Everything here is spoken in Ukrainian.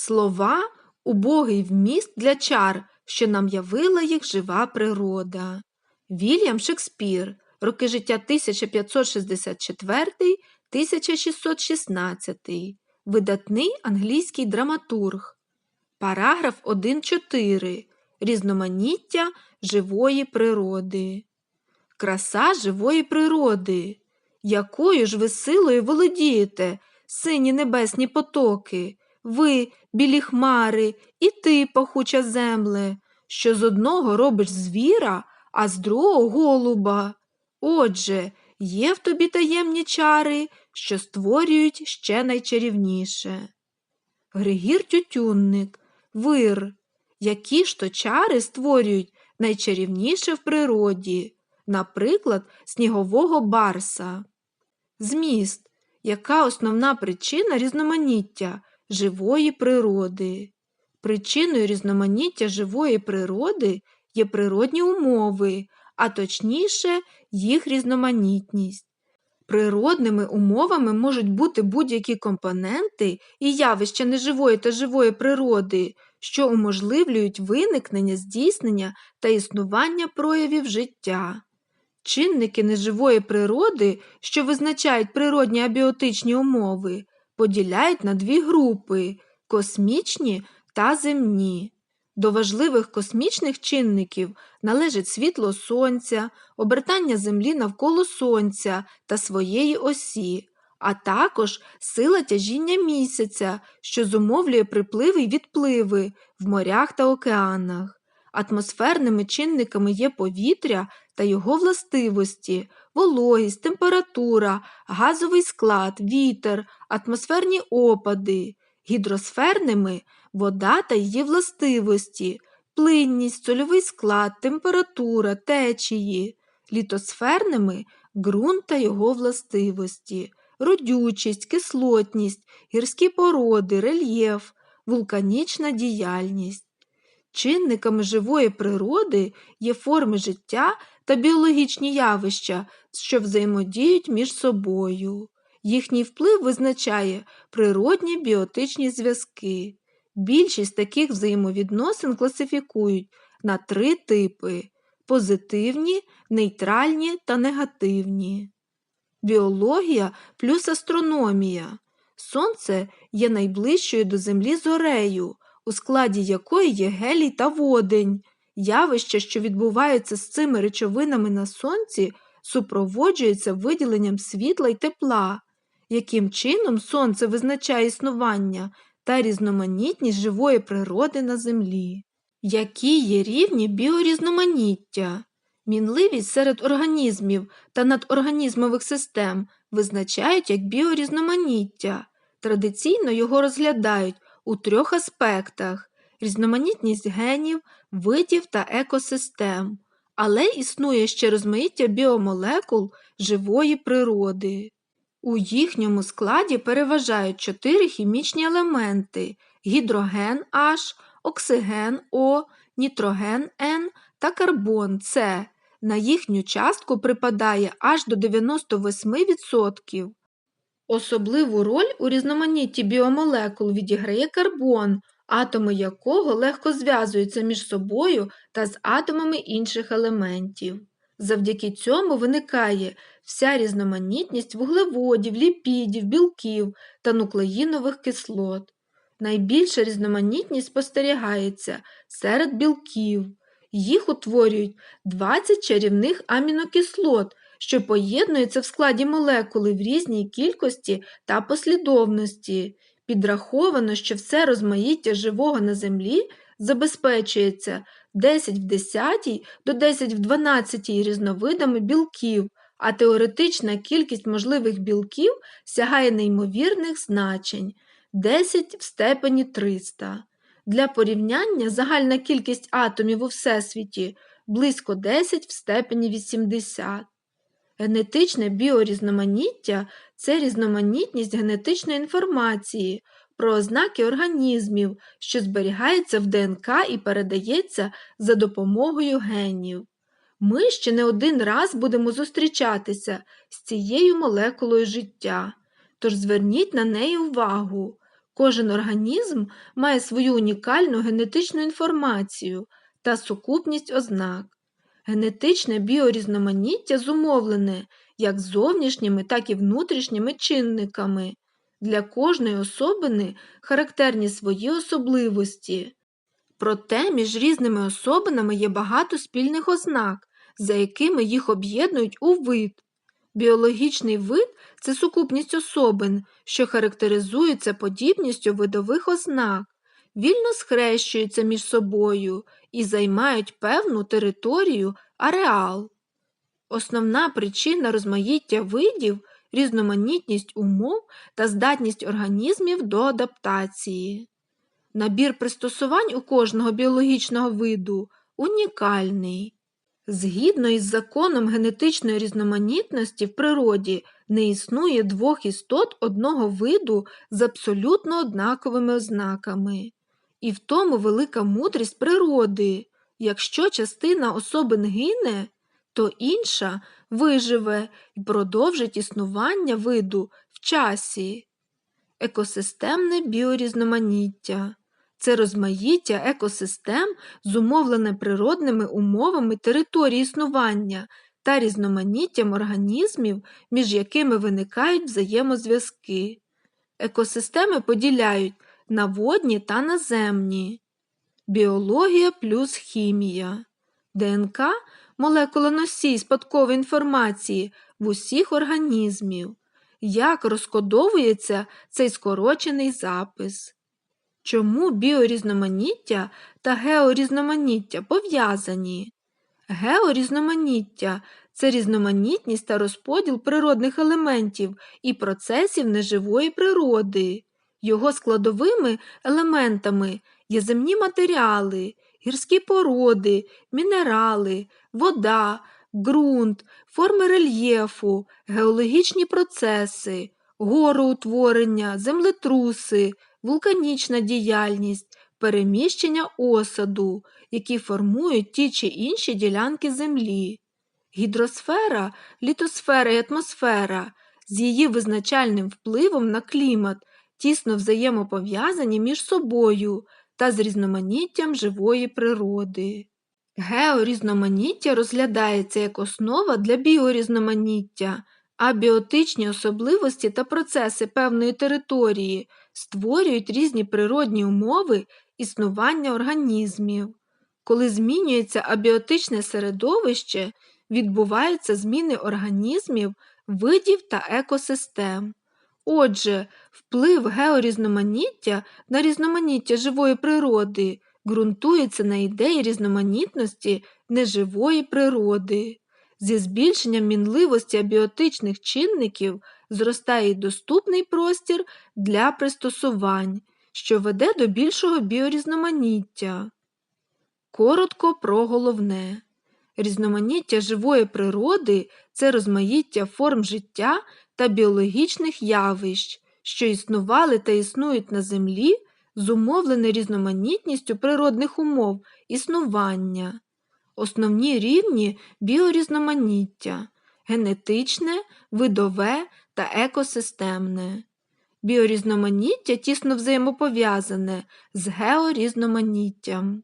Слова убогий вміст для чар, що нам явила їх жива природа. Вільям Шекспір, роки життя 1564-1616, видатний англійський драматург. Параграф 1.4. Різноманіття живої природи. Краса живої природи. Якою ж ви силою володієте, сині небесні потоки, ви, білі хмари, і ти, пахуча земле, що з одного робиш звіра, а з другого голуба. Отже, є в тобі таємні чари, що створюють ще найчарівніше. Григір Тютюнник, вир, які ж то чари створюють найчарівніше в природі, наприклад, снігового барса. Зміст, яка основна причина різноманіття живої природи. Причиною різноманіття живої природи є природні умови, а точніше їх різноманітність. Природними умовами можуть бути будь-які компоненти і явища неживої та живої природи, що уможливлюють виникнення, здійснення та існування проявів життя. Чинники неживої природи, що визначають природні абіотичні умови, поділяють на дві групи космічні та земні. До важливих космічних чинників належить світло Сонця, обертання Землі навколо Сонця та своєї осі, а також сила тяжіння місяця, що зумовлює припливи й відпливи в морях та океанах. Атмосферними чинниками є повітря та його властивості, вологість, температура, газовий склад, вітер, атмосферні опади, гідросферними вода та її властивості, плинність, сольовий склад, температура, течії, літосферними ґрунт та його властивості, родючість, кислотність, гірські породи, рельєф, вулканічна діяльність. Чинниками живої природи є форми життя та біологічні явища, що взаємодіють між собою. Їхній вплив визначає природні біотичні зв'язки. Більшість таких взаємовідносин класифікують на три типи позитивні, нейтральні та негативні. Біологія плюс астрономія. Сонце є найближчою до Землі зорею, у складі якої є гелій та водень. Явища, що відбуваються з цими речовинами на сонці, супроводжуються виділенням світла й тепла, яким чином сонце визначає існування та різноманітність живої природи на Землі. Які є рівні біорізноманіття? Мінливість серед організмів та надорганізмових систем визначають як біорізноманіття. Традиційно його розглядають у трьох аспектах різноманітність генів, видів та екосистем, але існує ще розмаїття біомолекул живої природи. У їхньому складі переважають чотири хімічні елементи гідроген H, оксиген О, нітроген N та карбон С. На їхню частку припадає аж до 98%. Особливу роль у різноманітті біомолекул відіграє карбон, атоми якого легко зв'язуються між собою та з атомами інших елементів. Завдяки цьому виникає вся різноманітність вуглеводів, ліпідів, білків та нуклеїнових кислот. Найбільша різноманітність спостерігається серед білків. Їх утворюють 20 чарівних амінокислот, що поєднуються в складі молекули в різній кількості та послідовності. Підраховано, що все розмаїття живого на землі забезпечується 10 в 10 до 10 в 12 різновидами білків, а теоретична кількість можливих білків сягає неймовірних значень 10 в степені 300. Для порівняння загальна кількість атомів у Всесвіті близько 10 в степені 80. Генетичне біорізноманіття це різноманітність генетичної інформації про ознаки організмів, що зберігається в ДНК і передається за допомогою генів. Ми ще не один раз будемо зустрічатися з цією молекулою життя, тож зверніть на неї увагу. Кожен організм має свою унікальну генетичну інформацію та сукупність ознак. Генетичне біорізноманіття зумовлене як зовнішніми, так і внутрішніми чинниками. Для кожної особини характерні свої особливості. Проте між різними особинами є багато спільних ознак, за якими їх об'єднують у вид. Біологічний вид це сукупність особин, що характеризуються подібністю видових ознак, вільно схрещуються між собою і займають певну територію ареал. Основна причина розмаїття видів різноманітність умов та здатність організмів до адаптації. Набір пристосувань у кожного біологічного виду унікальний. Згідно із законом генетичної різноманітності в природі не існує двох істот одного виду з абсолютно однаковими ознаками. І в тому велика мудрість природи. Якщо частина особин гине, то інша виживе і продовжить існування виду в часі. Екосистемне біорізноманіття це розмаїття екосистем, зумовлене природними умовами території існування та різноманіттям організмів, між якими виникають взаємозв'язки. Екосистеми поділяють на водні та наземні. Біологія плюс хімія. ДНК молекула носій спадкової інформації в усіх організмів. Як розкодовується цей скорочений запис? Чому біорізноманіття та георізноманіття пов'язані? Георізноманіття це різноманітність та розподіл природних елементів і процесів неживої природи. Його складовими елементами є земні матеріали, гірські породи, мінерали, вода, ґрунт, форми рельєфу, геологічні процеси, гороутворення, землетруси, вулканічна діяльність, переміщення осаду, які формують ті чи інші ділянки землі. Гідросфера, літосфера і атмосфера з її визначальним впливом на клімат тісно взаємопов'язані між собою та з різноманіттям живої природи. Георізноманіття розглядається як основа для біорізноманіття, а біотичні особливості та процеси певної території створюють різні природні умови існування організмів. Коли змінюється абіотичне середовище, відбуваються зміни організмів, видів та екосистем. Отже, вплив георізноманіття на різноманіття живої природи ґрунтується на ідеї різноманітності неживої природи. Зі збільшенням мінливості абіотичних чинників зростає доступний простір для пристосувань, що веде до більшого біорізноманіття. Коротко про головне. Різноманіття живої природи це розмаїття форм життя та біологічних явищ, що існували та існують на Землі, зумовлене різноманітністю природних умов існування, основні рівні біорізноманіття генетичне, видове та екосистемне. Біорізноманіття тісно взаємопов'язане з георізноманіттям.